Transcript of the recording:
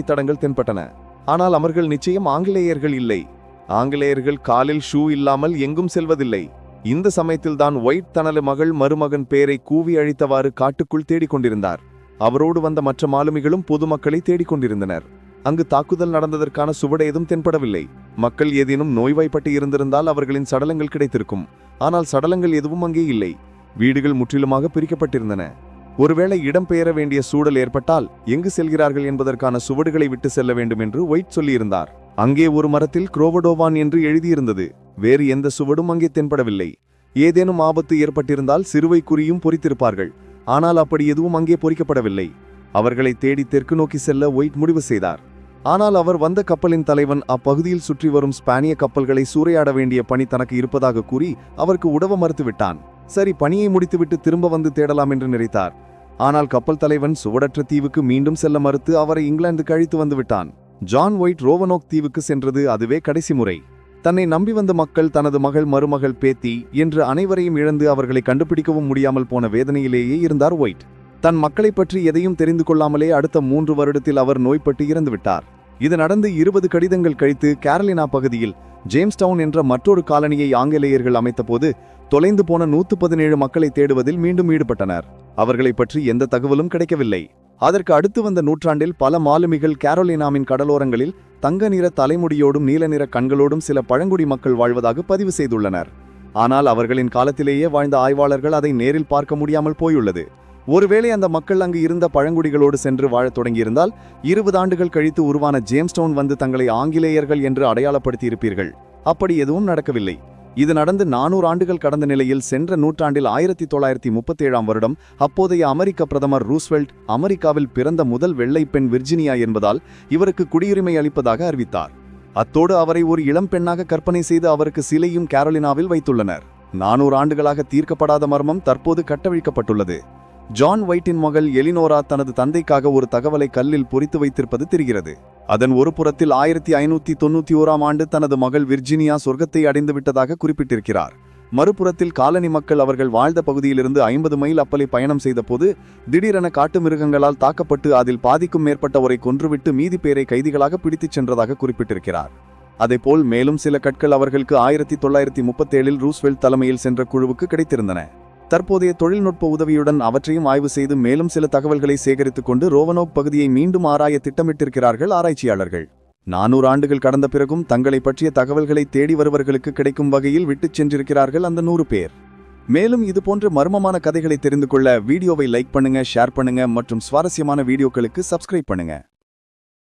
அடித்தடங்கள் தென்பட்டன. ஆனால் அவர்கள் நிச்சயம் ஆங்கிலேயர்கள் இல்லை. ஆங்கிலேயர்கள் காலில் ஷூ இல்லாமல் எங்கும் செல்வதில்லை. இந்த சமயத்தில்தான் ஒயிட் தனது மகள் மருமகன் பேரை கூவி அழித்தவாறு காட்டுக்குள் தேடிக் கொண்டிருந்தார். அவரோடு வந்த மற்ற மாலுமிகளும் பொதுமக்களை தேடிக் கொண்டிருந்தனர். அங்கு தாக்குதல் நடந்ததற்கான சுவடு ஏதும் தென்படவில்லை. மக்கள் ஏதேனும் நோய்வாய்ப்பட்டு இருந்திருந்தால் அவர்களின் சடலங்கள் கிடைத்திருக்கும். ஆனால் சடலங்கள் எதுவும் அங்கே இல்லை. வீடுகள் முற்றிலுமாக பிரிக்கப்பட்டிருந்தன. ஒருவேளை இடம்பெயர வேண்டிய சூழல் ஏற்பட்டால் எங்கு செல்கிறார்கள் என்பதற்கான சுவடுகளை விட்டு செல்ல வேண்டும் என்று ஒயிட் சொல்லியிருந்தார். அங்கே ஒரு மரத்தில் குரோவடோவான் என்று எழுதியிருந்தது. வேறு எந்த சுவடும் அங்கே தென்படவில்லை. ஏதேனும் ஆபத்து ஏற்பட்டிருந்தால் சிறுவை குறியும் பொறித்திருப்பார்கள். ஆனால் அப்படி எதுவும் அங்கே பொறிக்கப்படவில்லை. அவர்களை தேடி தெற்கு நோக்கி செல்ல ஒயிட் முடிவு செய்தார். ஆனால் அவர் வந்த கப்பலின் தலைவன் அப்பகுதியில் சுற்றி வரும் ஸ்பானிய கப்பல்களை சூறையாட வேண்டிய பணி தனக்கு இருப்பதாக கூறி அவருக்கு உடவ மறுத்துவிட்டான். சரி பணியை முடித்துவிட்டு திரும்ப வந்து தேடலாம் என்று நினைத்தார். ஆனால் கப்பல் தலைவன் சுவடற்ற தீவுக்கு மீண்டும் செல்ல மறுத்து அவரை இங்கிலாந்துக்கு அழைத்து வந்துவிட்டான் ஜான் ஒயிட் ரோவனோக் தீவுக்கு சென்றது அதுவே கடைசி முறை. தன்னை நம்பி வந்த மக்கள் தனது மகள் மருமகள் பேத்தி என்று அனைவரையும் இழந்து அவர்களை கண்டுபிடிக்கவும் முடியாமல் போன வேதனையிலேயே இருந்தார் ஒயிட். தன் மக்களைப் பற்றி எதையும் தெரிந்து கொள்ளாமலே அடுத்த மூன்று வருடத்தில் அவர் நோய்பட்டு இறந்துவிட்டார் இது நடந்து இருபது கடிதங்கள் கழித்து கேரலினா பகுதியில் ஜேம்ஸ் டவுன் என்ற மற்றொரு காலனியை ஆங்கிலேயர்கள் அமைத்தபோது தொலைந்து போன நூத்து பதினேழு மக்களை தேடுவதில் மீண்டும் ஈடுபட்டனர். அவர்களை பற்றி எந்த தகவலும் கிடைக்கவில்லை. அதற்கு அடுத்து வந்த நூற்றாண்டில் பல மாலுமிகள் கேரோலினாமின் கடலோரங்களில் தங்க நிற தலைமுடியோடும் நீல நிற கண்களோடும் சில பழங்குடி மக்கள் வாழ்வதாக பதிவு செய்துள்ளனர். ஆனால் அவர்களின் காலத்திலேயே வாழ்ந்த ஆய்வாளர்கள் அதை நேரில் பார்க்க முடியாமல் போயுள்ளது. ஒருவேளை அந்த மக்கள் அங்கு இருந்த பழங்குடிகளோடு சென்று வாழத் தொடங்கியிருந்தால் இருபது ஆண்டுகள் கழித்து உருவான ஜேம்ஸ்டோன் வந்து தங்களை ஆங்கிலேயர்கள் என்று அடையாளப்படுத்தியிருப்பீர்கள். அப்படி எதுவும் நடக்கவில்லை. இது நடந்து நானூறு ஆண்டுகள் கடந்த நிலையில் சென்ற நூற்றாண்டில் ஆயிரத்தி தொள்ளாயிரத்தி முப்பத்தி ஏழாம் வருடம் அப்போதைய அமெரிக்க பிரதமர் ரூஸ்வெல்ட் அமெரிக்காவில் பிறந்த முதல் வெள்ளை பெண் விர்ஜினியா என்பதால் இவருக்கு குடியுரிமை அளிப்பதாக அறிவித்தார். அத்தோடு அவரை ஒரு இளம் பெண்ணாக கற்பனை செய்து அவருக்கு சிலையும் கேரோலினாவில் வைத்துள்ளனர். நானூறு ஆண்டுகளாக தீர்க்கப்படாத மர்மம் தற்போது கட்டவிழ்க்கப்பட்டுள்ளது. ஜான் ஒயிட்டின் மகள் எலினோரா தனது தந்தைக்காக ஒரு தகவலை கல்லில் பொறித்து வைத்திருப்பது தெரிகிறது. அதன் ஒரு புறத்தில் ஆயிரத்தி ஐநூத்தி தொண்ணூத்தி ஓராம் ஆண்டு தனது மகள் விர்ஜினியா சொர்க்கத்தை அடைந்து விட்டதாக குறிப்பிட்டிருக்கிறார். மறுபுறத்தில் காலனி மக்கள் அவர்கள் வாழ்ந்த பகுதியிலிருந்து ஐம்பது மைல் அப்பலை பயணம் செய்தபோது திடீரென காட்டு மிருகங்களால் தாக்கப்பட்டு அதில் பாதிக்கும் மேற்பட்டவரை கொன்றுவிட்டு மீதி பேரை கைதிகளாக பிடித்துச் சென்றதாக குறிப்பிட்டிருக்கிறார். அதேபோல் மேலும் சில கற்கள் அவர்களுக்கு ஆயிரத்தி தொள்ளாயிரத்தி முப்பத்தேழில் ரூஸ்வெல்ட் தலைமையில் சென்ற குழுவுக்கு கிடைத்திருந்தன. தற்போதைய தொழில்நுட்ப உதவியுடன் அவற்றையும் ஆய்வு செய்து மேலும் சில தகவல்களை சேகரித்துக் கொண்டு ரோவனோக் பகுதியை மீண்டும் ஆராய திட்டமிட்டிருக்கிறார்கள் ஆராய்ச்சியாளர்கள். நானூறு ஆண்டுகள் கடந்த பிறகும் தங்களை பற்றிய தகவல்களை தேடி வருவர்களுக்கு கிடைக்கும் வகையில் விட்டுச் சென்றிருக்கிறார்கள் அந்த நூறு பேர். மேலும் இது போன்ற மர்மமான கதைகளை தெரிந்து கொள்ள வீடியோவை லைக் பண்ணுங்க ஷேர் பண்ணுங்க மற்றும் சுவாரஸ்யமான வீடியோக்களுக்கு சப்ஸ்கிரைப் பண்ணுங்க.